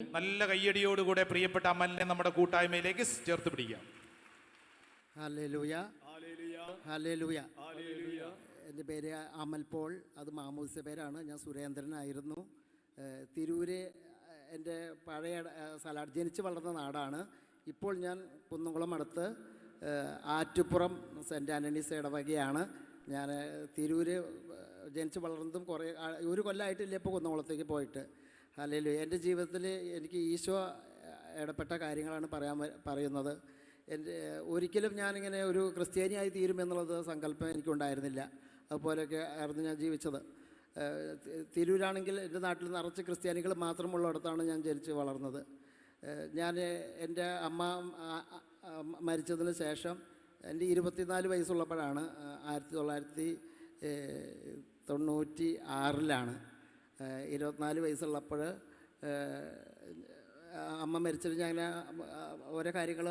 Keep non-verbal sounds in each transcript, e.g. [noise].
നല്ല കയ്യടിയോടുകൂടെ പ്രിയപ്പെട്ട അമലിനെ നമ്മുടെ കൂട്ടായ്മയിലേക്ക് ചേർത്ത് പിടിക്കാം. എന്റെ പേര് അമൽ പോൾ. അത് മാമൂസ പേരാണ്. ഞാൻ സുരേന്ദ്രനായിരുന്നു. തിരൂര് എന്റെ പഴയ സ്ഥലം ജനിച്ച് വളർന്ന നാടാണ്. ഇപ്പോൾ ഞാൻ കുന്നംകുളം അടുത്ത് ആറ്റുപുറം സെന്റ് ആന്റണീസ് ഇടവകയാണ് ഞാൻ തിരൂര് ജനിച്ചു വളർന്നതും കുറേ ഒരു കൊല്ലമായിട്ടില്ല ഇപ്പോൾ കുന്നംകുളത്തേക്ക് പോയിട്ട്. അല്ലെങ്കിൽ എന്റെ ജീവിതത്തിൽ എനിക്ക് ഈശോ ഇടപെട്ട കാര്യങ്ങളാണ് പറയാൻ പറയുന്നത്. എന്റെ ഒരിക്കലും ഞാനിങ്ങനെ ഒരു ക്രിസ്ത്യാനിയായി തീരുമെന്നുള്ളത് സങ്കല്പം എനിക്കുണ്ടായിരുന്നില്ല. അതുപോലെയൊക്കെ ആയിരുന്നു ഞാൻ ജീവിച്ചത്. തിരൂരാണെങ്കിൽ എന്റെ നാട്ടിൽ നിറച്ച് ക്രിസ്ത്യാനികൾ മാത്രമുള്ളിടത്താണ് ഞാൻ ജനിച്ച് വളർന്നത്. ഞാൻ എന്റെ അമ്മ മരിച്ചതിന് ശേഷം എന്റെ ഇരുപത്തിനാല് വയസ്സുള്ളപ്പോഴാണ് ആയിരത്തി തൊള്ളായിരത്തി തൊണ്ണൂറ്റി ആറിലാണ് ഇരുപത്തിനാല് വയസ്സുള്ളപ്പോൾ അമ്മ മരിച്ചിട്ട് ഞാൻ ഓരോ കാര്യങ്ങൾ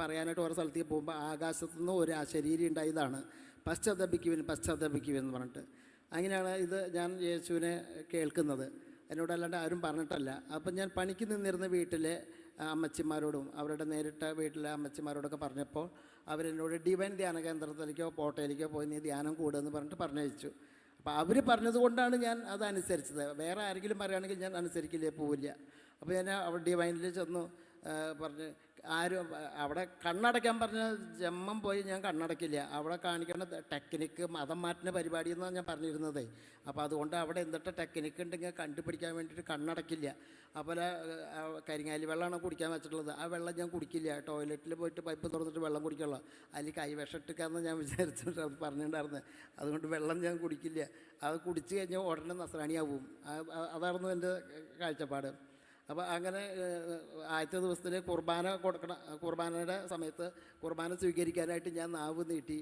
പറയാനായിട്ട് ഓരോ സ്ഥലത്തേക്ക് പോകുമ്പോൾ ആകാശത്തു നിന്ന് ഒരു ശരീരം ഉണ്ടായതാണ്. പശ്ചാത്തപിക്കുവിൻ പശ്ചാത്തപിക്കുവിൻ എന്ന് പറഞ്ഞിട്ട്. അങ്ങനെയാണ് ഇത് ഞാൻ യേശുവിനെ കേൾക്കുന്നത്. എന്നോട് അല്ലാണ്ട് ആരും പറഞ്ഞിട്ടല്ല. അപ്പം ഞാൻ പണിക്ക് നിന്നിരുന്ന വീട്ടിലെ അമ്മച്ചിമാരോടും അവരുടെ നേരിട്ട വീട്ടിലെ അമ്മച്ചിമാരോടൊക്കെ പറഞ്ഞപ്പോൾ അവരെന്നോട് ഡിവൈൻ ധ്യാന കേന്ദ്രത്തിലേക്കോ പോട്ടയിലേക്കോ പോയി നീ ധ്യാനം കൂടുമെന്ന് പറഞ്ഞിട്ട് പറഞ്ഞയച്ചു. അപ്പോൾ അവർ പറഞ്ഞത് കൊണ്ടാണ് ഞാൻ അത് വേറെ ആരെങ്കിലും പറയുകയാണെങ്കിൽ ഞാൻ അനുസരിക്കില്ലേ പോവില്ല. അപ്പോൾ ഞാൻ അവിടെ ഡിവൈനിൽ ചെന്നു പറഞ്ഞ് ആരും അവിടെ കണ്ണടയ്ക്കാൻ പറഞ്ഞ ജമ്മം പോയി ഞാൻ കണ്ണടയ്ക്കില്ല അവിടെ കാണിക്കുന്ന ടെക്നിക്ക് മതം മാറ്റുന്ന പരിപാടി എന്നാണ് ഞാൻ പറഞ്ഞിരുന്നത്. അപ്പോൾ അതുകൊണ്ട് അവിടെ എന്തിട്ട് ടെക്നിക്ക് ഉണ്ടെങ്കിൽ കണ്ടുപിടിക്കാൻ വേണ്ടിയിട്ട് കണ്ണടയ്ക്കില്ല അപ്പോൾ കരിങ്ങാലി വെള്ളമാണ് കുടിക്കാൻ വെച്ചിട്ടുള്ളത്. ആ വെള്ളം ഞാൻ കുടിക്കില്ല. ടോയ്ലറ്റിൽ പോയിട്ട് പൈപ്പ് തുറന്നിട്ട് വെള്ളം കുടിക്കുള്ളൂ. അതിൽ കൈവശം ഇട്ടിക്കാന്ന് ഞാൻ വിചാരിച്ചിട്ട് അത് പറഞ്ഞിട്ടുണ്ടായിരുന്നു. അതുകൊണ്ട് വെള്ളം ഞാൻ കുടിക്കില്ല. അത് കുടിച്ച് കഴിഞ്ഞാൽ ഉടനെ നസ്രാണിയാവും. അതായിരുന്നു എന്റെ കാഴ്ചപ്പാട്. അപ്പോൾ അങ്ങനെ ആദ്യത്തെ ദിവസത്തിൽ കുർബാന കൊടുക്കണ കുർബാനയുടെ സമയത്ത് കുർബാന സ്വീകരിക്കാനായിട്ട് ഞാൻ നാവ് നീട്ടി.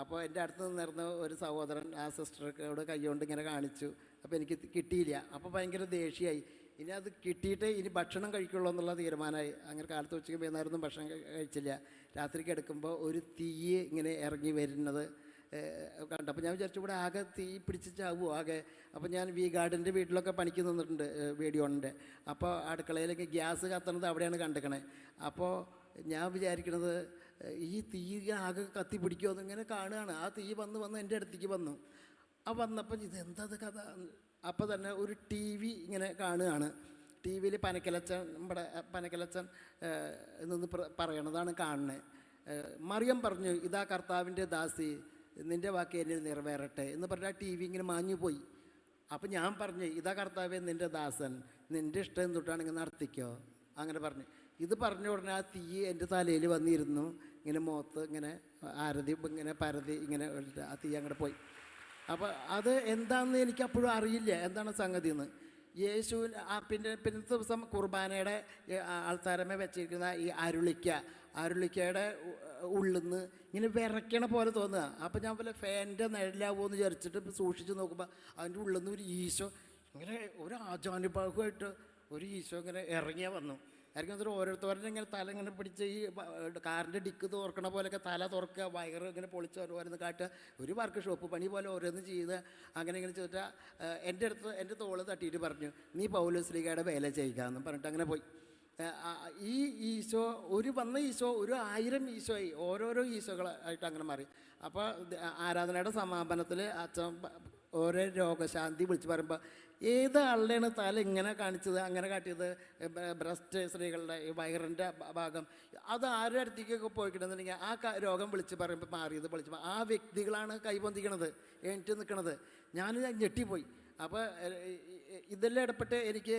അപ്പോൾ എന്റെ അടുത്ത് നിന്നിരുന്ന ഒരു സഹോദരൻ ആ സിസ്റ്റർക്കോട് കൈകൊണ്ട് ഇങ്ങനെ കാണിച്ചു. അപ്പോൾ എനിക്ക് കിട്ടിയില്ല. അപ്പോൾ ഭയങ്കര ദേഷ്യമായി. ഇനി അത് കിട്ടിയിട്ട് ഇനി ഭക്ഷണം കഴിക്കുള്ളൂ എന്നുള്ള തീരുമാനമായി. അങ്ങനെ കാലത്ത് ഉച്ചയ്ക്ക് വൈകുന്നേരമൊന്നും ഭക്ഷണം കഴിച്ചില്ല. രാത്രിക്ക് എടുക്കുമ്പോൾ ഒരു തീ ഇങ്ങനെ ഇറങ്ങി വരുന്നത് ഏഹ് അപ്പോൾ ഞാൻ വിചാരിച്ചു ഇവിടെ ആകെ തീ പിടിച്ച് ചാവുമോ ആകെ. അപ്പോൾ ഞാൻ വി ഗാർഡിന്റെ വീട്ടിലൊക്കെ പണിക്ക് നിന്നിട്ടുണ്ട് വീഡിയോണിന്റെ അപ്പോൾ അടുക്കളയിലേക്ക് ഗ്യാസ് കത്തണത് അവിടെയാണ് കണ്ടിക്കണേ. അപ്പോൾ ഞാൻ വിചാരിക്കണത് ഈ തീ ആകെ കത്തി പിടിക്കുമോ എന്നിങ്ങനെ കാണുകയാണ്. ആ തീ വന്ന് വന്ന് എന്റെ അടുത്തേക്ക് വന്നു. ആ വന്നപ്പോൾ ഇത് എന്താ കഥ? അപ്പോൾ തന്നെ ഒരു ടി വി ഇങ്ങനെ കാണുകയാണ്. ടി വിയിൽ പനക്കലച്ചൻ നമ്മുടെ പനക്കലച്ചൻ നിന്ന് പറയണതാണ് കാണുന്നത്. മറിയം പറഞ്ഞു ഇതാ കർത്താവിന്റെ ദാസി. നിന്റെ വാക്ക് എന്നിൽ നിറവേറട്ടെ എന്ന് പറഞ്ഞാൽ ടി വി ഇങ്ങനെ മാഞ്ഞു പോയി. അപ്പം ഞാൻ പറഞ്ഞു ഇതാ കർത്താവേ നിന്റെ ദാസൻ നിന്റെ ഇഷ്ടം എന്തൊട്ടാണെങ്കിൽ നടത്തിക്കോ. അങ്ങനെ പറഞ്ഞു. ഇത് പറഞ്ഞ ഉടനെ ആ തീ എന്റെ തലയിൽ വന്നിരുന്നു. ഇങ്ങനെ മുഖത്ത് ഇങ്ങനെ ആരതി ഇങ്ങനെ പരതി ഇങ്ങനെ ആ തീ അങ്ങോട്ട് പോയി. അപ്പോൾ അത് എന്താണെന്ന് എനിക്ക് അപ്പോഴും അറിയില്ല. എന്താണ് സംഗതി എന്ന് യേശു ആ പിന്നെ പിന്നത്തെ ദിവസം കുർബാനയുടെ ആൾത്താരമേ വെച്ചിരിക്കുന്ന ഈ അരുളിക്ക അരുളിക്കയുടെ ഉള്ളിന്ന് ഇങ്ങനെ വിറയ്ക്കണ പോലെ തോന്നുക. അപ്പം ഞാൻ പോലെ ഫാനിന്റെ നിഴലാവുമോ എന്ന് വിചാരിച്ചിട്ട് സൂക്ഷിച്ച് നോക്കുമ്പോൾ അതിന്റെ ഉള്ളിൽ നിന്ന് ഒരു ഈശോ ഇങ്ങനെ ഒരു ആചാനുഭാഗമായിട്ട് ഒരു ഈശോ ഇങ്ങനെ ഇറങ്ങിയ വന്നു. ഇറങ്ങി വന്നിട്ട് ഓരോരുത്തരുടെ ഇങ്ങനെ തല ഇങ്ങനെ പിടിച്ച് ഈ കാറിന്റെ ഡിക്ക് തുറക്കണ പോലെയൊക്കെ തല തുറക്കുക വയറ് ഇങ്ങനെ പൊളിച്ച് ഓരോന്ന് കാട്ടുക. ഒരു വർക്ക് ഷോപ്പ് പണി പോലെ ഓരോന്ന് ചെയ്ത് അങ്ങനെ ഇങ്ങനെ ചോദിച്ചാൽ എന്റെ അടുത്ത് എന്റെ തോൾ തട്ടിയിട്ട് പറഞ്ഞു നീ പൗലോസ്ലിഗയുടെ വേല ചെയ്യുക എന്ന് പറഞ്ഞിട്ട് അങ്ങനെ പോയി. ഈ ഈശോ ഒരു വന്ന ഈശോ ഒരു ആയിരം ഈശോയി ഓരോരോ ഈശോകളായിട്ട് അങ്ങനെ മാറി. അപ്പോൾ ആരാധനയുടെ സമാപനത്തിൽ അച്ഛൻ ഓരോ രോഗശാന്തി വിളിച്ച് പറയുമ്പോൾ ഏത് ആളുടെയാണ് തല ഇങ്ങനെ കാണിച്ചത്? അങ്ങനെ കാട്ടിയത്? ബ്രസ്റ്റ് സ്ത്രീകളുടെ വയറിന്റെ ഭാഗം. അത് ആരുടെ അടുത്തേക്കൊക്കെ പോയിക്കിട്ടുന്നുണ്ടെങ്കിൽ ആ രോഗം വിളിച്ച് പറയുമ്പോൾ മാറിയത് വിളിച്ച് ആ വ്യക്തികളാണ് കൈപൊന്തിക്കണത് എണീറ്റ് നിൽക്കണത് ഞാൻ ഞെട്ടിപ്പോയി. അപ്പോൾ ഇതെല്ലാം ഇടപെട്ട് എനിക്ക്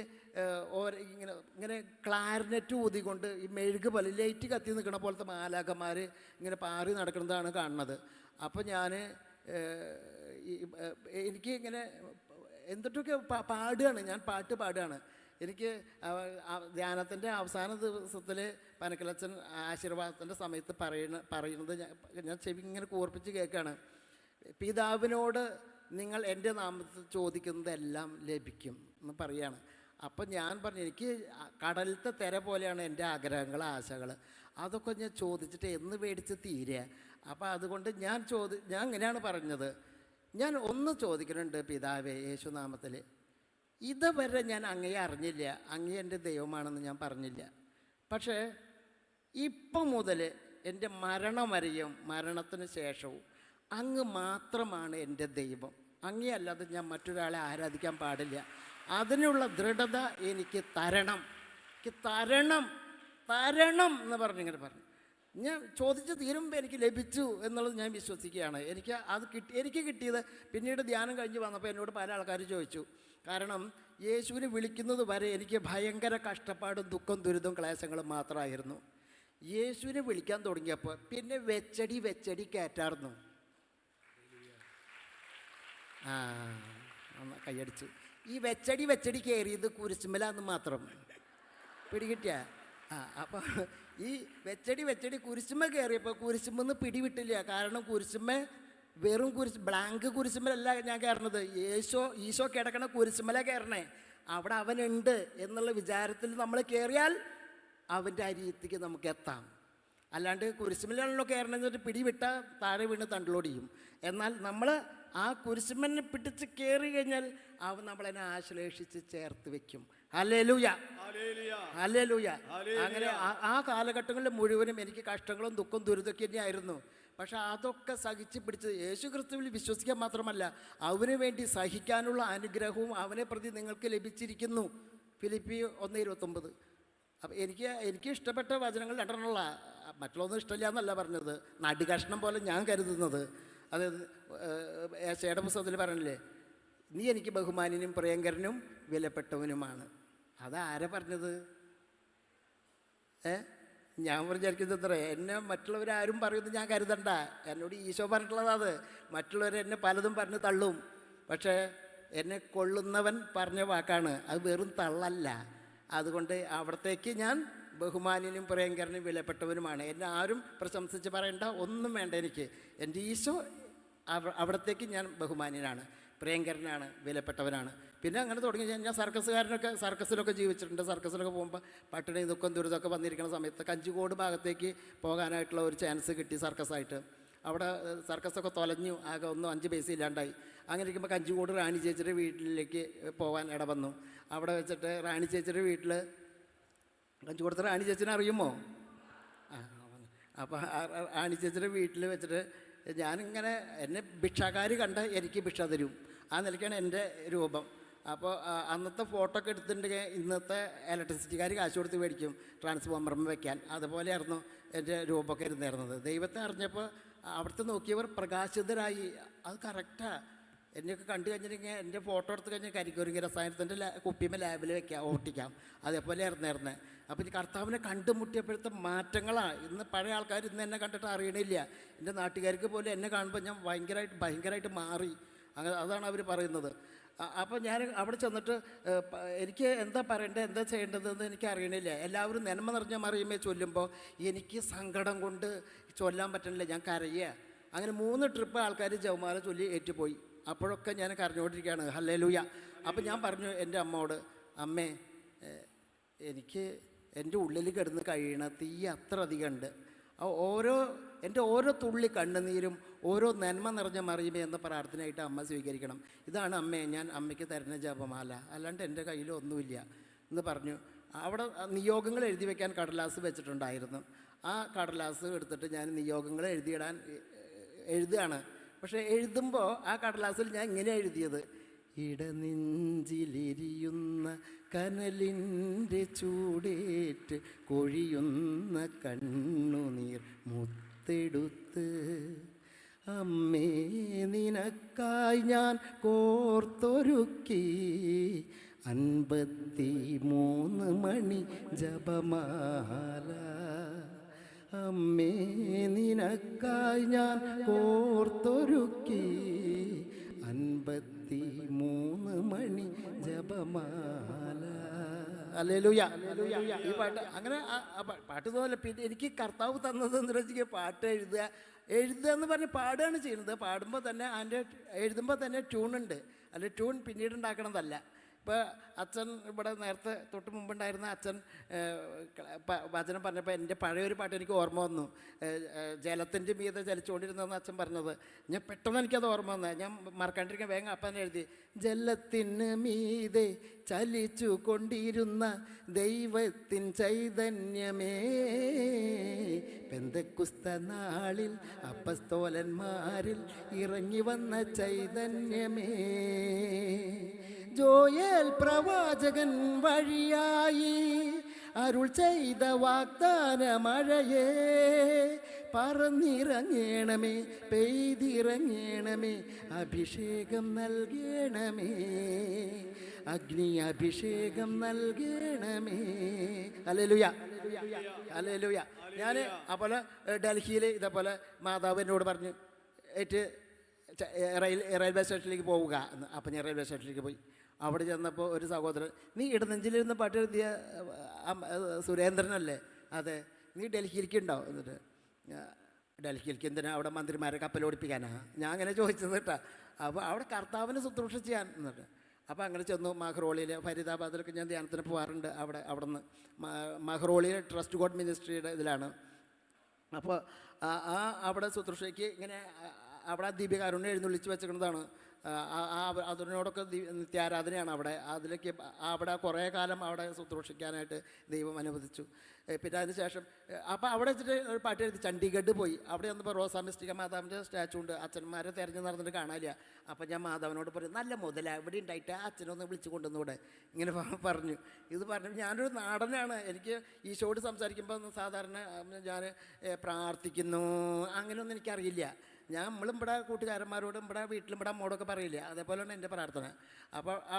ഇങ്ങനെ ഇങ്ങനെ ക്ലാരിനെറ്റ് ഊതിക്കൊണ്ട് ഈ മെഴുക് പോലെ ലൈറ്റ് കത്തി നിൽക്കണ പോലത്തെ മാലാക്കന്മാർ ഇങ്ങനെ പാറി നടക്കുന്നതാണ് കാണുന്നത്. അപ്പോൾ ഞാൻ എനിക്ക് ഇങ്ങനെ എന്തിട്ടൊക്കെ പാടുകയാണ് ഞാൻ പാട്ട് പാടുകയാണ്. എനിക്ക് ധ്യാനത്തിന്റെ അവസാന ദിവസത്തിൽ പനക്കലച്ചൻ ആശീർവാദത്തിന്റെ സമയത്ത് പറയുന്ന പറയുന്നത് ഞാൻ ഞാൻ ചെവി ഇങ്ങനെ കൂർപ്പിച്ച് കേൾക്കുകയാണ്. പിതാവിനോട് നിങ്ങൾ എന്റെ നാമത്തിൽ ചോദിക്കുന്നതെല്ലാം ലഭിക്കും എന്ന് പറയാണ്. അപ്പം ഞാൻ പറഞ്ഞു എനിക്ക് കടലത്തെ തിര പോലെയാണ് എന്റെ ആഗ്രഹങ്ങൾ ആശകൾ. അതൊക്കെ ഞാൻ ചോദിച്ചിട്ട് എന്ന് മേടിച്ച് തീരുക അപ്പോൾ അതുകൊണ്ട് ഞാൻ ചോദി ഞാൻ ഇങ്ങനെയാണ് പറഞ്ഞത്. ഞാൻ ഒന്ന് ചോദിക്കുന്നുണ്ട് പിതാവേ യേശുനാമത്തിൽ ഇതുവരെ ഞാൻ അങ്ങയെ അറിഞ്ഞില്ല അങ്ങേ എന്റെ ദൈവമാണെന്ന് ഞാൻ പറഞ്ഞില്ല. പക്ഷേ ഇപ്പം മുതൽ എന്റെ മരണം വരെയും മരണത്തിന് ശേഷവും അങ്ങ് മാത്രമാണ് എന്റെ ദൈവം. അങ്ങേ അല്ലാതെ ഞാൻ മറ്റൊരാളെ ആരാധിക്കാൻ പാടില്ല. അതിനുള്ള ദൃഢത എനിക്ക് തരണം. എനിക്ക് തരണം തരണം എന്ന് പറഞ്ഞിങ്ങനെ പറഞ്ഞു. ഞാൻ ചോദിച്ച് തീരുമ്പോൾ എനിക്ക് ലഭിച്ചു എന്നുള്ളത് ഞാൻ വിശ്വസിക്കുകയാണ്. എനിക്ക് അത് കിട്ടി എനിക്ക് കിട്ടിയത് പിന്നീട് ധ്യാനം കഴിഞ്ഞ് വന്നപ്പോൾ എന്നോട് പല ആൾക്കാർ ചോദിച്ചു. കാരണം യേശുവിനെ വിളിക്കുന്നത് വരെ എനിക്ക് ഭയങ്കര കഷ്ടപ്പാടും ദുഃഖം ദുരിതവും ക്ലേശങ്ങളും മാത്രമായിരുന്നു. യേശുവിനെ വിളിക്കാൻ തുടങ്ങിയപ്പോൾ പിന്നെ വെച്ചടി വെച്ചടി കയറ്റാർന്നു ആ കൈയടിച്ചു. ഈ വെച്ചടി വെച്ചടി കയറിയത് കുരിശുമലാന്ന് മാത്രം. പിടികിട്ടിയ? ആ അപ്പോൾ ഈ വെച്ചടി വെച്ചടി കുരിശുമ്മ കയറിയപ്പോൾ കുരിശുമെന്ന് പിടിവിട്ടില്ല. കാരണം കുരിശുമ്മ വെറും കുരിശ് ബ്ലാങ്ക് കുരിശുമലല്ല ഞാൻ കയറണത് യേശോ ഈശോ കിടക്കണ കുരിശുമല കയറണേ അവിടെ അവനുണ്ട് എന്നുള്ള വിചാരത്തിൽ നമ്മൾ കയറിയാൽ അവന്റെ അരിയത്തേക്ക് നമുക്ക് എത്താം. അല്ലാണ്ട് കുരിശുമലാണല്ലോ കയറണമെന്നിട്ട് പിടിവിട്ട താഴെ വീണ് തണ്ടിലോടിയും. എന്നാൽ നമ്മൾ ആ കുരിശുമനെ പിടിച്ച് കയറി കഴിഞ്ഞാൽ അവ നമ്മളതിനെ ആശ്ലേഷിച്ച് ചേർത്ത് വെക്കും. അല്ലേലൂയ അല്ലേലൂയ അങ്ങനെ ആ- ആ കാലഘട്ടങ്ങളിൽ മുഴുവനും എനിക്ക് കഷ്ടങ്ങളും ദുഃഖം ദുരിതമൊക്കെ തന്നെയായിരുന്നു. പക്ഷെ അതൊക്കെ സഹിച്ച് പിടിച്ച് യേശു ക്രിസ്തുവിൽ വിശ്വസിക്കാൻ മാത്രമല്ല അവന് വേണ്ടി സഹിക്കാനുള്ള അനുഗ്രഹവും അവനെ പ്രതി നിങ്ങൾക്ക് ലഭിച്ചിരിക്കുന്നു. ഫിലിപ്പി ഒന്ന് ഇരുപത്തൊമ്പത്. അപ്പം എനിക്ക് എനിക്ക് ഇഷ്ടപ്പെട്ട വചനങ്ങൾ രണ്ടെണ്ണമുള്ള മറ്റുള്ളതൊന്നും ഇഷ്ടമില്ല എന്നല്ല പറഞ്ഞത്. നടുകഷ്ണം പോലെ ഞാൻ കരുതുന്നത്. അത് ചേടപുസ്തകത്തിൽ പറഞ്ഞില്ലേ? നീ എനിക്ക് ബഹുമാനിനും പ്രിയങ്കരനും വിലപ്പെട്ടവനുമാണ്. അതാരെ പറഞ്ഞത്? ഏ? ഞാൻ വിചാരിക്കുന്നത് എത്ര എന്നെ മറ്റുള്ളവരാരും പറയുന്നത് ഞാൻ കരുതണ്ട. എന്നോട് ഈശോ പറഞ്ഞിട്ടുള്ളതാത് മറ്റുള്ളവർ എന്നെ പലതും പറഞ്ഞ് തള്ളും. പക്ഷേ എന്നെ കൊള്ളുന്നവൻ പറഞ്ഞ വാക്കാണ്. അത് വെറും തള്ളല്ല. അതുകൊണ്ട് അവിടത്തേക്ക് ഞാൻ ബഹുമാനിനും പ്രിയങ്കരനും വിലപ്പെട്ടവനുമാണ്. എന്നെ ആരും പ്രശംസിച്ച് പറയണ്ട. ഒന്നും വേണ്ട എനിക്ക്. എന്റെ ഈശോ അവിടത്തേക്ക് ഞാൻ ബഹുമാന്യനാണ് പ്രിയങ്കരനാണ് വിലപ്പെട്ടവനാണ്. പിന്നെ അങ്ങനെ തുടങ്ങി ഞാൻ സർക്കസുകാരനൊക്കെ സർക്കസിലൊക്കെ ജീവിച്ചിട്ടുണ്ട്. സർക്കസിലൊക്കെ പോകുമ്പോൾ പട്ടിണി ദുഃഖം ദുരിതമൊക്കെ വന്നിരിക്കുന്ന സമയത്ത് കഞ്ചിക്കോട് ഭാഗത്തേക്ക് പോകാനായിട്ടുള്ള ഒരു ചാൻസ് കിട്ടി സർക്കസായിട്ട്. അവിടെ സർക്കസൊക്കെ തൊലഞ്ഞു ആകെ ഒന്നും അഞ്ച് പൈസ ഇല്ലാണ്ടായി. അങ്ങനെ ഇരിക്കുമ്പോൾ കഞ്ചിക്കോട് റാണി ചേച്ചിയുടെ വീട്ടിലേക്ക് പോകാൻ ഇട വന്നു. അവിടെ വെച്ചിട്ട് റാണി ചേച്ചിയുടെ വീട്ടിൽ കഞ്ചിക്കോടത്തെ റാണി ചേച്ചിനെ അറിയുമോ? ആ അപ്പോൾ റാണി ചേച്ചിയുടെ വീട്ടിൽ വെച്ചിട്ട് ഞാനിങ്ങനെ എന്നെ ഭിക്ഷാകാർ കണ്ട എനിക്ക് ഭിക്ഷ തരും. ആ നിലയ്ക്കാണ് എന്റെ രൂപം. അപ്പോൾ അന്നത്തെ ഫോട്ടോ ഒക്കെ എടുത്തിട്ടുണ്ടെങ്കിൽ ഇന്നത്തെ ഇലക്ട്രിസിറ്റിക്കാർ കാശ് കൊടുത്ത് മേടിക്കും ട്രാൻസ്ഫോമറിന് വെക്കാൻ. അതുപോലെയായിരുന്നു എന്റെ രൂപമൊക്കെ ഇരുന്നായിരുന്നത് ദൈവത്തെ അറിഞ്ഞപ്പോൾ അവിടുത്തെ നോക്കിയവർ പ്രകാശിതരായി. അത് കറക്റ്റാണ് എന്നെയൊക്കെ കണ്ടു കഴിഞ്ഞിട്ടുണ്ടെങ്കിൽ എന്റെ ഫോട്ടോ എടുത്ത് കഴിഞ്ഞാൽ കരിക്കൊരുങ്ങി രസായനത്തിന്റെ ലാ കുപ്പിമ ലാബിൽ വെക്കാം ഓട്ടിക്കാം. അതേപോലെ ആയിരുന്നായിരുന്നേ അപ്പോൾ ഈ കർത്താവിനെ കണ്ടുമുട്ടിയപ്പോഴത്തെ മാറ്റങ്ങളാണ് ഇന്ന് പഴയ ആൾക്കാർ ഇന്ന് എന്നെ കണ്ടിട്ട് അറിയണില്ല. എന്റെ നാട്ടുകാർക്ക് പോലും എന്നെ കാണുമ്പോൾ ഞാൻ ഭയങ്കരമായിട്ട് ഭയങ്കരമായിട്ട് മാറി. അങ്ങനെ അതാണ് അവർ പറയുന്നത്. അപ്പോൾ ഞാൻ അവിടെ ചെന്നിട്ട് എനിക്ക് എന്താ പറയേണ്ടത് എന്താ ചെയ്യേണ്ടതെന്ന് എനിക്ക് അറിയണില്ല. എല്ലാവരും നന്മ നിറഞ്ഞ മറിയുമേ ചൊല്ലുമ്പോൾ എനിക്ക് സങ്കടം കൊണ്ട് ചൊല്ലാൻ പറ്റണില്ല. ഞാൻ കരയുക അങ്ങനെ മൂന്ന് ട്രിപ്പ് ആൾക്കാർ ജവമാല ചൊല്ലി ഏറ്റുപോയി. അപ്പോഴൊക്കെ ഞാൻ കരഞ്ഞുകൊണ്ടിരിക്കുകയാണ്. ഹല്ലേ ലൂയ അപ്പം ഞാൻ പറഞ്ഞു എന്റെ അമ്മയോട് അമ്മേ എനിക്ക് എന്റെ ഉള്ളിൽ കിടന്ന് കഴിയണ തീ അത്ര അധികം ഉണ്ട്. ഓരോ എന്റെ ഓരോ തുള്ളി കണ്ണുനീരും ഓരോ നന്മ നിറഞ്ഞ മറിയുമേ എന്ന പ്രാർത്ഥനയായിട്ട് അമ്മ സ്വീകരിക്കണം. ഇതാണ് അമ്മേ ഞാൻ അമ്മയ്ക്ക് തരുന്ന ജപമാല. അല്ലാണ്ട് എന്റെ കയ്യിൽ ഒന്നുമില്ല. എന്ന് പറഞ്ഞു. അവിടെ നിയോഗങ്ങൾ എഴുതി വെക്കാൻ കടലാസ് വെച്ചിട്ടുണ്ടായിരുന്നു. ആ കടലാസ് എടുത്തിട്ട് ഞാൻ നിയോഗങ്ങൾ എഴുതിയിടാൻ എഴുതുകയാണ്. പക്ഷെ എഴുതുമ്പോൾ ആ കടലാസിൽ ഞാൻ ഇങ്ങനെ എഴുതിയത്. ഇടനെഞ്ചിലിരിയുന്ന കനലിന്റെ ചൂടേറ്റ് കൊഴിയുന്ന കണ്ണുനീർ മുത്തെടുത്ത് അമ്മേ നിനക്കായി ഞാൻ കോർത്തൊരുക്കി. അൻപത്തി മൂന്ന് മണി ജപമാല അമ്മേ നിനക്കായി ഞാൻ കോർത്തൊരുക്കി. അൻപത്തി മൂന്ന് മണി ജപമാല. അല്ലേലൂയ ഈ പാട്ട് അങ്ങനെ പാട്ട് തോന്നല പിന്നെ എനിക്ക് കർത്താവ് തന്നത് എന്ന് വെച്ചാൽ പാട്ട് എഴുതുക. എഴുതുക എന്ന് പറഞ്ഞ് പാടുകയാണ് ചെയ്യുന്നത്. പാടുമ്പോൾ തന്നെ അതിന്റെ എഴുതുമ്പോൾ തന്നെ ട്യൂണുണ്ട് അല്ലെ ട്യൂൺ പിന്നീട് ഉണ്ടാക്കണതല്ല. ഇപ്പോൾ അച്ഛൻ ഇവിടെ നേരത്തെ തൊട്ട് മുമ്പുണ്ടായിരുന്ന അച്ഛൻ വചനം പറഞ്ഞപ്പോൾ എന്റെ പഴയൊരു പാട്ട് എനിക്ക് ഓർമ്മ വന്നു. ജലത്തിന്റെ മീതെ ചലിച്ചുകൊണ്ടിരുന്നതെന്ന് അച്ഛൻ പറഞ്ഞത്. ഞാൻ പെട്ടെന്ന് എനിക്കത് ഓർമ്മ വന്നത് ഞാൻ മറക്കാണ്ടിരിക്കാൻ വേഗം അപ്പൻ എഴുതി. ജലത്തിന് മീതെ ചലിച്ചു കൊണ്ടിരുന്ന ദൈവത്തിൻ ചൈതന്യമേ പെന്തക്കുസ്ത നാളിൽ അപ്പസ്തോലന്മാരിൽ ഇറങ്ങി വന്ന ചൈതന്യമേ ജോയേൽ പ്രവാചകൻ വഴിയായി അരുൾ ചെയ്ത വാഗ്ദാന മഴയേ പറന്നിറങ്ങണമേ പെയ്തിറങ്ങണമേ അഭിഷേകം നൽകണമേ അഗ്നി അഭിഷേകം നൽകണമേ. അലലുയ അലലുയ ഞാൻ അപ്പോൾ ഡൽഹിയിൽ ഇതേപോലെ മാതാവ് എന്നോട് പറഞ്ഞു ഏറ്റ് റെയിൽ റെയിൽവേ സ്റ്റേഷനിലേക്ക് പോവുക എന്ന്. അപ്പം ഞാൻ റെയിൽവേ സ്റ്റേഷനിലേക്ക് പോയി. അവിടെ ചെന്നപ്പോൾ ഒരു സഹോദരൻ നീ ഇടനെഞ്ചിലിരുന്ന് പാട്ട് എഴുതിയ സുരേന്ദ്രനല്ലേ? അതെ. നീ ഡൽഹിയിലേക്ക് ഉണ്ടാവും എന്നിട്ട് ഡൽഹിയിലേക്ക് എന്തിനാ അവിടെ മന്ത്രിമാരെ കപ്പലോടിപ്പിക്കാനാ ഞാൻ അങ്ങനെ ചോദിച്ചത് അപ്പോൾ അവിടെ കർത്താവിനെ ശുശ്രൂഷ ചെയ്യാൻ എന്നിട്ട് അപ്പോൾ അങ്ങനെ ചെന്നു. മഹ്റോളിയിൽ ഫരീദാബാദിലൊക്കെ ഞാൻ ധ്യാനത്തിന് പോകാറുണ്ട് അവിടെ അവിടെ നിന്ന് മഹ്റോളിയിലെ ട്രസ്റ്റ് ഗോഡ് മിനിസ്ട്രിയുടെ ഇതിലാണ്. അപ്പോൾ ആ അവിടെ ശുശ്രൂഷയ്ക്ക് ഇങ്ങനെ അവിടെ ദീപികാരുണ്യം എഴുന്നള്ളിച്ച് വെച്ചിരിക്കുന്നതാണ്. അതിനോടൊക്കെ നിത്യാരാധനയാണ് അവിടെ. അതിലേക്ക് അവിടെ കുറേ കാലം അവിടെ ശുശ്രൂഷിക്കാനായിട്ട് ദൈവം അനുവദിച്ചു. പിന്നെ അതിന് ശേഷം അപ്പോൾ അവിടെ വെച്ചിട്ട് ഒരു പാട്ട് എഴുതി. ചണ്ഡീഗഡ് പോയി. അവിടെ വന്നപ്പോൾ റോസാ മിസ്റ്റിക മാതാവിന്റെ സ്റ്റാച്ചു ഉണ്ട്. അച്ഛന്മാരെ തിരഞ്ഞു നടന്നിട്ട് കാണാനില്ല. അപ്പോൾ ഞാൻ മാതാവിനോട് പറയും നല്ല മുതല ഇവിടെ ഉണ്ടായിട്ട് അച്ഛനൊന്ന് വിളിച്ചു കൊണ്ടുവന്നൂടെ ഇങ്ങനെ പറഞ്ഞു. ഇത് പറഞ്ഞു ഞാനൊരു നാടനാണ്. എനിക്ക് ഈശോട് സംസാരിക്കുമ്പോൾ സാധാരണ ഞാൻ പ്രാർത്ഥിക്കുന്നു. അങ്ങനെയൊന്നും എനിക്കറിയില്ല. ഞാൻ നമ്മളും ഇവിടെ കൂട്ടുകാരന്മാരോടും ഇവിടെ വീട്ടിലും ഇവിടെ മോടൊക്കെ പറയില്ല അതേപോലെയാണ് എന്റെ പ്രാർത്ഥന. അപ്പോൾ ആ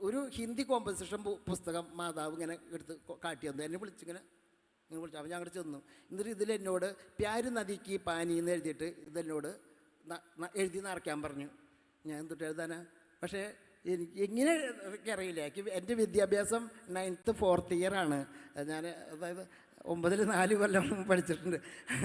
ഒരു ഹിന്ദി കോമ്പസിഷൻ പുസ്തകം മാതാവ് ഇങ്ങനെ എടുത്ത് കാട്ടി തന്നു. എന്നെ വിളിച്ചിങ്ങനെ ഇങ്ങനെ വിളിച്ചു. അപ്പോൾ ഞാൻ അങ്ങോട്ട് ചെന്നു. എന്നിട്ട് ഇതിൽ എന്നോട് പ്യാര് നദിക്ക് പാനി എന്ന് എഴുതിയിട്ട് ഇതെന്നോട് എഴുതി നിറയ്ക്കാൻ പറഞ്ഞു. ഞാൻ എന്നിട്ട് എഴുതാനാ? പക്ഷേ എനിക്ക് എങ്ങനെ എനിക്കറിയില്ല. എനിക്ക് എന്റെ വിദ്യാഭ്യാസം നയൻത്ത് ഫോർത്ത് ഇയർ ആണ്. ഞാൻ അതായത് ഒമ്പതിൽ നാല് കൊല്ലം പഠിച്ചിട്ടുണ്ട്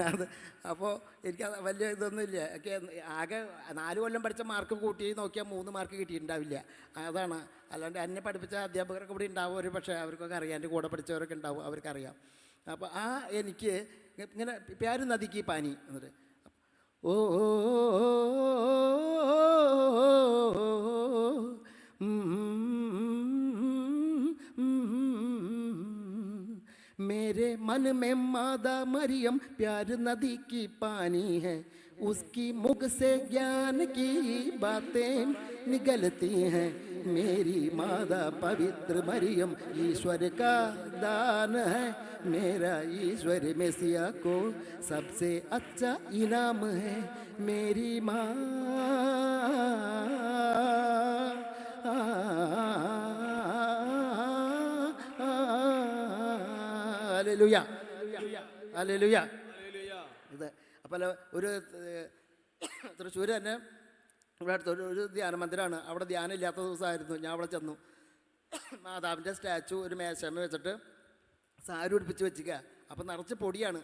അത് അപ്പോൾ എനിക്ക് വലിയ ഇതൊന്നുമില്ല ഒക്കെ ആകെ നാല് കൊല്ലം പഠിച്ച മാർക്ക് കൂട്ടി നോക്കിയാൽ മൂന്ന് മാർക്ക് കിട്ടിയിട്ടുണ്ടാവില്ല അതാണ് അല്ലാണ്ട് എന്നെ പഠിപ്പിച്ച അധ്യാപകരൊക്കെ ഇവിടെ ഉണ്ടാവും ഒരു പക്ഷേ അവർക്കൊക്കെ അറിയാം എന്റെ കൂടെ പഠിച്ചവരൊക്കെ ഉണ്ടാവും അവർക്കറിയാം അപ്പോൾ ആ എനിക്ക് ഇങ്ങനെ പ്യാരു നദിക്ക് പാനി എന്നിട്ട് ഓ मेरे मन में मादा मरियम, प्यार नदी की पानी है। उसकी मुख से ज्ञान की बातें निकलती हैं। मेरी मादा पवित्र मरियम, ईश्वर का दान है। मेरा ईश्वर मेसिया को सबसे अच्छा इनाम है। मेरी माँ അല്ലേലൂയ അല്ലേലൂയ ഇത് അപ്പോൾ ഒരു തൃശ്ശൂർ തന്നെ ഇവിടെ അടുത്ത് ഒരു ഒരു ധ്യാന മന്ദിരമാണ് അവിടെ ധ്യാനം ഇല്ലാത്ത ദിവസമായിരുന്നു ഞാൻ അവിടെ ചെന്നു. മാതാവിന്റെ സ്റ്റാച്ചു ഒരു മേശമ വെച്ചിട്ട് സാരി ഉടുപ്പിച്ച് വെച്ചിക്കുക അപ്പം നിറച്ച് പൊടിയാണ്.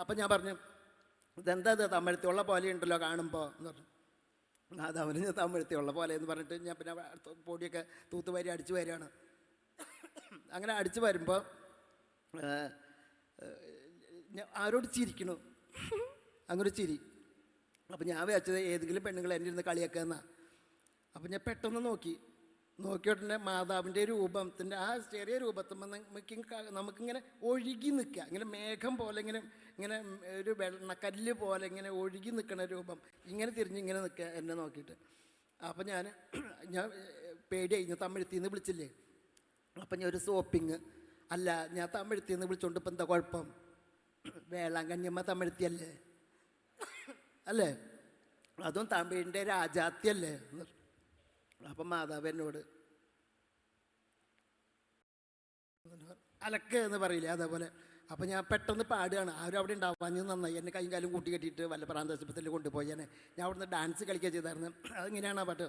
അപ്പം ഞാൻ പറഞ്ഞു ഇതെന്താ ഇത്? തമിഴത്തിയുള്ള പോലെ ഉണ്ടല്ലോ കാണുമ്പോൾ എന്ന് പറഞ്ഞു. മാതാവിന് ഞാൻ തമിഴത്തിയുള്ള പോലെ എന്ന് പറഞ്ഞിട്ട് ഞാൻ പിന്നെ പൊടിയൊക്കെ തൂത്തുവാരി അടിച്ചു വരികയാണ്. അങ്ങനെ അടിച്ചു വരുമ്പോൾ ആരോട് ചിരിക്കണു? അങ്ങനെ ചിരി. അപ്പം ഞാൻ വിചാരിച്ചത് ഏതെങ്കിലും പെണ്ണുങ്ങൾ എന്റെ ഇരുന്ന് കളിയാക്കുക അപ്പം ഞാൻ പെട്ടെന്ന് നോക്കി. നോക്കിയോട്ടെ മാതാവിന്റെ രൂപത്തിന്റെ ആ ചെറിയ രൂപത്തിൽ നമുക്ക് നമുക്കിങ്ങനെ ഒഴുകി നിൽക്കുക ഇങ്ങനെ മേഘം പോലെ ഇങ്ങനെ ഇങ്ങനെ ഒരു വെള്ളക്കല്ല് പോലെ ഇങ്ങനെ ഒഴുകി നിൽക്കുന്ന രൂപം. ഇങ്ങനെ തിരിഞ്ഞ് ഇങ്ങനെ നിൽക്കുക എന്നെ നോക്കിയിട്ട്. അപ്പം ഞാൻ ഞാൻ പേടിയായി. ഞാൻ തമിഴത്തിൽ നിന്ന് വിളിച്ചില്ലേ? അപ്പം ഞാൻ ഒരു സോപ്പിങ് അല്ല ഞാൻ തമിഴ്ത്തി നിന്ന് വിളിച്ചോണ്ട് ഇപ്പം എന്താ കുഴപ്പം? വേളാങ്കന്യമ്മ തമിഴ്ത്തിയല്ലേ? അല്ലേ? അതും തമിഴിന്റെ രാജാത്തിയല്ലേ? അപ്പം മാതാവ് എന്നോട് അലക്ക് എന്ന് പറയില്ലേ അതേപോലെ. അപ്പം ഞാൻ പെട്ടെന്ന് പാടുകയാണ്. ആരും അവിടെ ഉണ്ടാവാഞ്ഞ് നന്നായി. എന്നെ കൈയും കൂട്ടി കെട്ടിയിട്ട് വല്ല പ്രാന്താശുപത്രിയിൽ കൊണ്ടുപോയി ഞാൻ ഞാൻ അവിടുന്ന് ഡാൻസ് കളിക്കുക ചെയ്തായിരുന്നു. അതെങ്ങനെയാണ് പാട്ട്?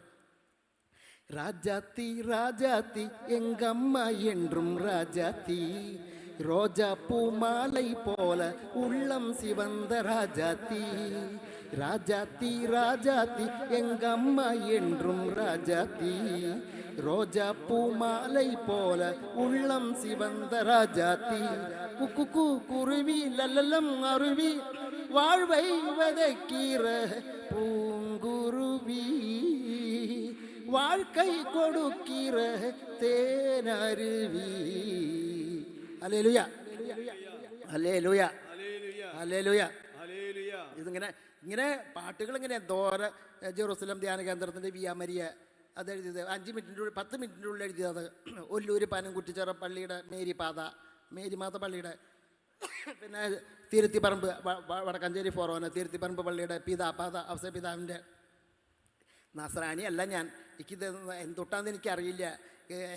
ராஜாத்தி ராஜாத்தி எங்கம்மா என்றும் ராஜாத்தி. ரோஜா பூ மாலை போல உள்ளம் சிவந்த ராஜாத்தி. ராஜாத்தி ராஜாத்தி எங்கம்மா என்றும் ராஜாத்தி. ரோஜா பூ மாலை போல உள்ளம் சிவந்த ராஜாத்தி. குக்கு குருவி லல்லலம் அருவி வாழ்வை வதக்கீர பூங்குருவி. വാഴ്ക്കൈ കൊടുക്കിറ തേനരുവി. ലുയ അല്ലേ ലുയ ഇതിങ്ങനെ ഇങ്ങനെ പാട്ടുകൾ ഇങ്ങനെ ദോര ജെറൂസലം ധ്യാന കേന്ദ്രത്തിന്റെ വിയാമരിയ അത് എഴുതിയത്. അഞ്ച് മിനിറ്റിന്റെ ഉള്ളിൽ പത്ത് മിനിറ്റിന്റെ ഉള്ളിൽ എഴുതിയത്. ഒല്ലൂര് പനംകുറ്റിച്ചേറ പള്ളിയുടെ മേരിപാത മേരിമാത പള്ളിയുടെ പിന്നെ തിരുത്തിപ്പറമ്പ് വടക്കഞ്ചേരി ഫോറോന തിരുത്തിപ്പറമ്പ് പള്ളിയുടെ പിതാപാത അവസര പിതാവിന്റെ നസ്രാണി അല്ല ഞാൻ എനിക്കിത് എന്തൊട്ടാന്ന് എനിക്കറിയില്ല.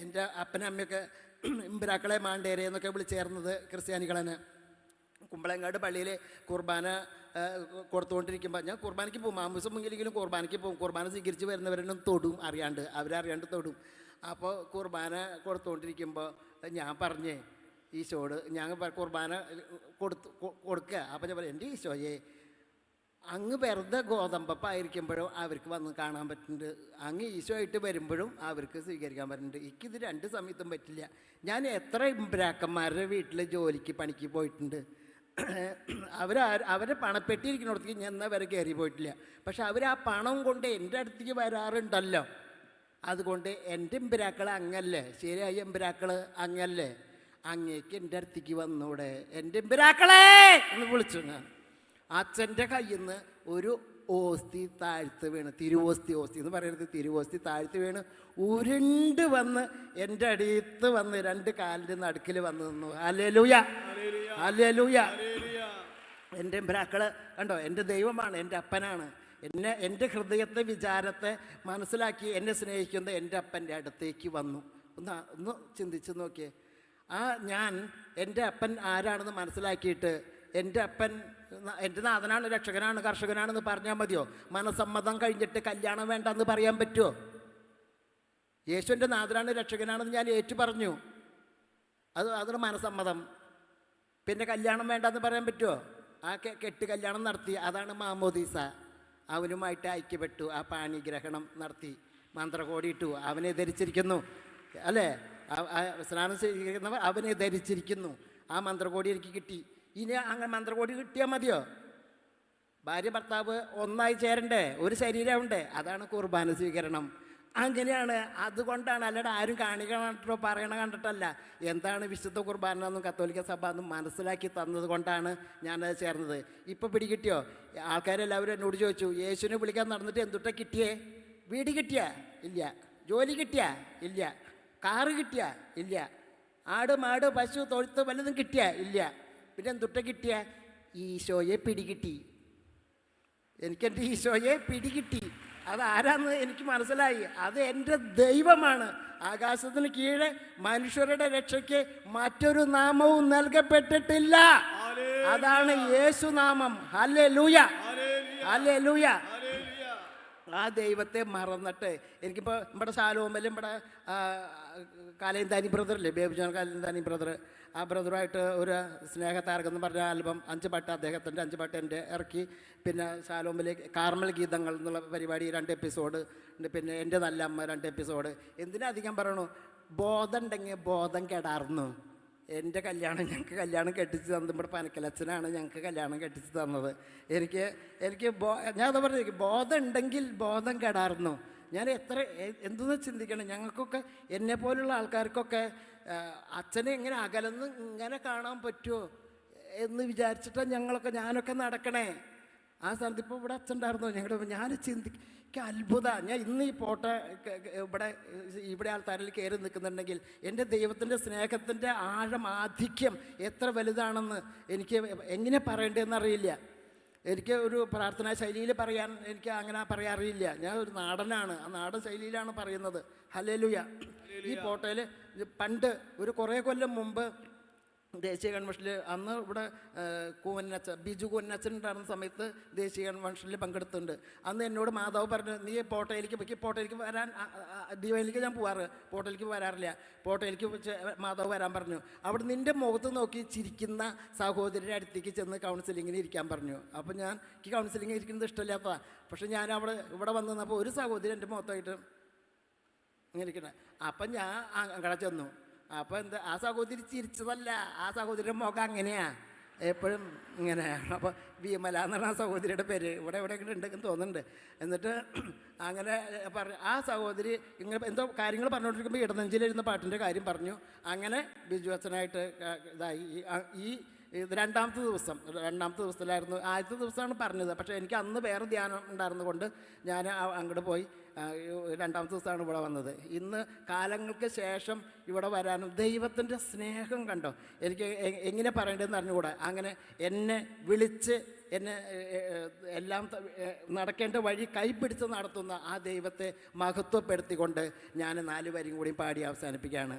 എന്റെ അപ്പനും അമ്മയൊക്കെ [clears throat] ഇമ്പരാക്കളെ മാണ്ടേരെ എന്നൊക്കെ വിളിച്ചേർന്നത് ക്രിസ്ത്യാനികളെന്നെ കുമ്പളങ്ങാട് പള്ളിയിൽ കുർബാന കൊടുത്തുകൊണ്ടിരിക്കുമ്പോൾ ഞാൻ കുർബാനയ്ക്ക് പോകും. മാമൂസം മുങ്കിലെങ്കിലും കുർബാനയ്ക്ക് പോകും. കുർബാന സ്വീകരിച്ച് വരുന്നവരെല്ലാം തൊടും അറിയാണ്ട്. അവരറിയാണ്ട് തൊടും. അപ്പോൾ കുർബാന കൊടുത്തുകൊണ്ടിരിക്കുമ്പോൾ ഞാൻ പറഞ്ഞേ ഈശോട് ഞാൻ കുർബാന കൊടുത്തു കൊടുക്കുക അപ്പം ഞാൻ പറയാം എന്റെ ഈശോയെ അങ്ങ് വെറുതെ ഗോതമ്പപ്പായിരിക്കുമ്പോഴും അവർക്ക് വന്ന് കാണാൻ പറ്റുന്നുണ്ട്. അങ്ങ് ഈശോ ആയിട്ട് വരുമ്പോഴും അവർക്ക് സ്വീകരിക്കാൻ പറ്റുന്നുണ്ട്. എനിക്കിത് രണ്ട് സമയത്തും പറ്റില്ല. ഞാൻ എത്ര ഇമ്പ്രാക്കന്മാരുടെ വീട്ടിൽ ജോലിക്ക് പണിക്ക് പോയിട്ടുണ്ട്. അവർ അവരെ പണപ്പെട്ടിരിക്കുന്നിടത്തേക്ക് ഞാൻ എന്നാൽ വരെ കയറി പോയിട്ടില്ല. പക്ഷെ അവർ ആ പണം കൊണ്ട് എന്റെ അടുത്തേക്ക് വരാറുണ്ടല്ലോ. അതുകൊണ്ട് എന്റെ എമ്പരാക്കൾ അങ്ങല്ലേ? ശരിയായ എമ്പരാക്കൾ അങ്ങല്ലേ? അങ്ങേക്ക് എന്റെ അടുത്തേക്ക് വന്നൂടെ. എന്റെ എമ്പരാക്കളെ എന്ന് വിളിച്ചു ഞാൻ. അച്ഛന്റെ കയ്യിൽ നിന്ന് ഒരു ഓസ്തി താഴ്ത്ത് വീണ്. തിരുവോസ്തി ഓസ്തി എന്ന് പറയുന്നത് തിരുവോസ്തി താഴ്ത്ത് വീണ്. ഉരുണ്ട് വന്ന് എന്റെ അടിയത്ത് വന്ന് രണ്ട് കാലിന്റെ നടുക്കിൽ വന്ന് നിന്നു. അലലൂയ അലലൂയ എന്റെ ബ്രാക്കൾ കണ്ടോ? എന്റെ ദൈവമാണ് എന്റെ അപ്പനാണ്. എന്നെ എന്റെ ഹൃദയത്തെ വിചാരത്തെ മനസ്സിലാക്കി എന്നെ സ്നേഹിക്കുന്ന എന്റെ അപ്പന്റെ അടുത്തേക്ക് വന്നു. ഒന്ന് ഒന്ന് ചിന്തിച്ച് നോക്കിയേ. ആ ഞാൻ എന്റെ അപ്പൻ ആരാണെന്ന് മനസ്സിലാക്കിയിട്ട് എന്റെ അപ്പൻ എന്റെ നാഥനാണ് രക്ഷകനാണ് കർഷകനാണെന്ന് പറഞ്ഞാൽ മതിയോ? മനസമ്മതം കഴിഞ്ഞിട്ട് കല്യാണം വേണ്ടെന്ന് പറയാൻ പറ്റുമോ യേശുവിന്റെ നാഥനാണ് രക്ഷകനാണെന്ന് ഞാൻ ഏറ്റു പറഞ്ഞു. അത് അതൊരു മനസമ്മതം പിന്നെ കല്യാണം വേണ്ടെന്ന് പറയാൻ പറ്റുമോ ആ കെട്ട് കല്യാണം നടത്തി അതാണ് മാമോദീസ. അവനുമായിട്ട് ഐക്യപ്പെട്ടു ആ പാണിഗ്രഹണം നടത്തി മന്ത്രകോടി ഇട്ടു അവനെ ധരിച്ചിരിക്കുന്നു. അല്ലേ? സ്നാനം സ്വീകരിക്കുന്നവർ അവനെ ധരിച്ചിരിക്കുന്നു. ആ മന്ത്രകോടി എനിക്ക് കിട്ടി. ഇനി അങ്ങനെ മന്ത്രകോടി കിട്ടിയാൽ മതിയോ? ഭാര്യ ഭർത്താവ് ഒന്നായി ചേരണ്ടേ? ഒരു ശരീരമുണ്ടേ. അതാണ് കുർബാന സ്വീകരണം. അങ്ങനെയാണ്. അതുകൊണ്ടാണ് അല്ലാതെ ആരും കാണിക്കണോ പറയണ കണ്ടിട്ടല്ല. എന്താണ് വിശുദ്ധ കുർബാന എന്നും കത്തോലിക്ക സഭ എന്നും മനസ്സിലാക്കി തന്നത് കൊണ്ടാണ് ഞാനത് ചേർന്നത്. ഇപ്പോൾ പിടികിട്ടിയോ? ആൾക്കാരെല്ലാവരും എന്നോട് ചോദിച്ചു യേശുവിനെ വിളിക്കാൻ നടന്നിട്ട് എന്തുട്ടാ കിട്ടിയേ? വീട് കിട്ടിയ? ഇല്ല. ജോലി കിട്ടിയ? ഇല്ല. കാറ് കിട്ടിയ? ഇല്ല. ആട് മാട് പശു തൊഴുത്ത് വല്ലതും കിട്ടിയ? ഇല്ല. പിന്നെ എന്തുട്ട കിട്ടിയ? ഈശോയെ പിടികിട്ടി. എനിക്കെന്റെ ഈശോയെ പിടികിട്ടി. അത് ആരാന്ന് എനിക്ക് മനസ്സിലായി. അത് എന്റെ ദൈവമാണ്. ആകാശത്തിന് കീഴെ മനുഷ്യരുടെ രക്ഷയ്ക്ക് മറ്റൊരു നാമവും നൽകപ്പെട്ടിട്ടില്ല. അതാണ് യേശുനാമം ഹല്ലേ ലൂയ ഹല്ലേ ലൂയ ആ ദൈവത്തെ മറന്നിട്ട് എനിക്കിപ്പോൾ ഇവിടെ ശാലോമലും ഇവിടെ കാലയന്താനി ബ്രദറില്ലേ? ബേബി ജോൺ കാലയന്താനി ബ്രദർ ആ ബ്രദറുമായിട്ട് ഒരു സ്നേഹത്താർക്കെന്ന് പറഞ്ഞ ആൽബം അഞ്ച് പാട്ട് അദ്ദേഹത്തിന്റെ അഞ്ച് പാട്ട് എന്റെ ഇറക്കി. പിന്നെ ശാലോമിലെ കാർമൽ ഗീതങ്ങൾ എന്നുള്ള പരിപാടി രണ്ട് എപ്പിസോഡ് പിന്നെ എന്റെ നല്ല അമ്മ രണ്ട് എപ്പിസോഡ്. എന്തിനധികം പറയണു? ബോധം ഉണ്ടെങ്കിൽ ബോധം കെടാർന്നു. എന്റെ കല്യാണം ഞങ്ങൾക്ക് കല്യാണം കെട്ടിച്ച് തന്നത് ഇവിടെ പനക്കലച്ചനാണ്. ഞങ്ങൾക്ക് കല്യാണം കെട്ടിച്ച് തന്നത്. എനിക്ക് എനിക്ക് ബോ ഞാൻ അത് പറഞ്ഞു ബോധം ഉണ്ടെങ്കിൽ ബോധം കെടാർന്നു. ഞാൻ എത്ര എന്തെന്ന് ചിന്തിക്കണം? ഞങ്ങൾക്കൊക്കെ എന്നെ പോലുള്ള ആൾക്കാർക്കൊക്കെ അച്ഛനെ ഇങ്ങനെ അകലെന്ന് ഇങ്ങനെ കാണാൻ പറ്റുമോ എന്ന് വിചാരിച്ചിട്ടാണ് ഞങ്ങളൊക്കെ ഞാനൊക്കെ നടക്കണേ. ആ സ്ഥലത്ത് ഇപ്പോൾ ഇവിടെ അച്ഛൻ ഉണ്ടായിരുന്നോ ഞങ്ങളുടെ ഞാൻ ചിന്തിക്ക് അത്ഭുത. ഞാൻ ഇന്ന് ഈ പോട്ട ഇവിടെ ഇവിടെ ആൾക്കാരിൽ കയറി നിൽക്കുന്നുണ്ടെങ്കിൽ എന്റെ ദൈവത്തിന്റെ സ്നേഹത്തിന്റെ ആഴം ആധിക്യം എത്ര വലുതാണെന്ന് എനിക്ക് എങ്ങനെ പറയേണ്ടതെന്ന് അറിയില്ല എനിക്ക് ഒരു പ്രാർത്ഥനാ ശൈലിയിൽ പറയാൻ എനിക്ക് അങ്ങനെ പറയാൻ അറിയില്ല. ഞാൻ ഒരു നാടനാണ്. ആ നാടൻ ശൈലിയിലാണ് പറയുന്നത്. ഹലേലുയ ഈ ഫോട്ടോയിൽ പണ്ട് ഒരു കുറേ കൊല്ലം മുമ്പ് ദേശീയ കൺവെൻഷനിൽ അന്ന് ഇവിടെ കൂവന്നച്ചൻ കൂവന്നച്ച ബിജു കൂവന്നച്ചൻ ഉണ്ടായിരുന്ന സമയത്ത് ദേശീയ കൺവെൻഷനിൽ പങ്കെടുത്തിട്ടുണ്ട്. അന്ന് എന്നോട് മാധവ് പറഞ്ഞു നീ പോട്ടയിലേക്ക് പോയി പോട്ടയിലേക്ക് വരാൻ ദീപാവലിക്ക് ഞാൻ പോവാറ്? പോട്ടയിലേക്ക് വരാറില്ല. പോട്ടയിലേക്ക് മാതാവ് വരാൻ പറഞ്ഞു. അവിടെ നിന്റെ മുഖത്ത് നോക്കി ചിരിക്കുന്ന സഹോദരിയുടെ അടുത്തേക്ക് ചെന്ന് കൗൺസിലിങ്ങിന് ഇരിക്കാൻ പറഞ്ഞു. അപ്പോൾ ഞാൻ എനിക്ക് കൗൺസിലിംഗ് ഇരിക്കുന്നത് ഇഷ്ടമില്ലാത്തതാണ് പക്ഷേ ഞാൻ അവിടെ ഇവിടെ വന്നു ഒരു സഹോദരി എന്റെ മുഖത്തായിട്ട് ഇങ്ങനെ ഇരിക്കണേ. അപ്പം ഞാൻ അങ്ങടെ ചെന്നു. അപ്പം എന്താ ആ സഹോദരി ചിരിച്ചതല്ല. ആ സഹോദരിയുടെ മുഖം അങ്ങനെയാ. എപ്പോഴും ഇങ്ങനെ. അപ്പോൾ വിമല എന്നാണ് ആ സഹോദരിയുടെ പേര് ഇവിടെ എവിടെ ഉണ്ടെന്ന് തോന്നുന്നുണ്ട്. എന്നിട്ട് അങ്ങനെ പറഞ്ഞു ആ സഹോദരി ഇങ്ങനെ എന്തോ കാര്യങ്ങൾ പറഞ്ഞുകൊണ്ടിരിക്കുമ്പോൾ ഇടനെഞ്ചിലിരുന്ന പാട്ടിന്റെ കാര്യം പറഞ്ഞു. അങ്ങനെ ബിജു അച്ഛനായിട്ട് ഇതായി. ഈ ഇത് രണ്ടാമത്തെ ദിവസം രണ്ടാമത്തെ ദിവസത്തിലായിരുന്നു ആദ്യത്തെ ദിവസമാണ് പറഞ്ഞത്. പക്ഷേ എനിക്ക് അന്ന് വേറെ ധ്യാനം ഉണ്ടായിരുന്നത് ഞാൻ അങ്ങോട്ട് പോയി രണ്ടാമത്തെ ദിവസമാണ് ഇവിടെ വന്നത്. ഇന്ന് കാലങ്ങൾക്ക് ശേഷം ഇവിടെ വരാനും ദൈവത്തിന്റെ സ്നേഹം കണ്ടോ? എനിക്ക് എങ്ങനെ പറയേണ്ടതെന്ന് അറിഞ്ഞുകൂടാ? അങ്ങനെ എന്നെ വിളിച്ച് എന്നെ എല്ലാം നടക്കേണ്ട വഴി കൈപ്പിടിച്ച് നടത്തുന്ന ആ ദൈവത്തെ മഹത്വപ്പെടുത്തിക്കൊണ്ട് ഞാൻ നാല് വരിയും കൂടി പാടി അവസാനിപ്പിക്കുകയാണ്.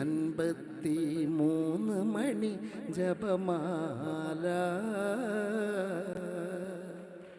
അൻപത്തി മൂന്ന് മണി ജപമാല.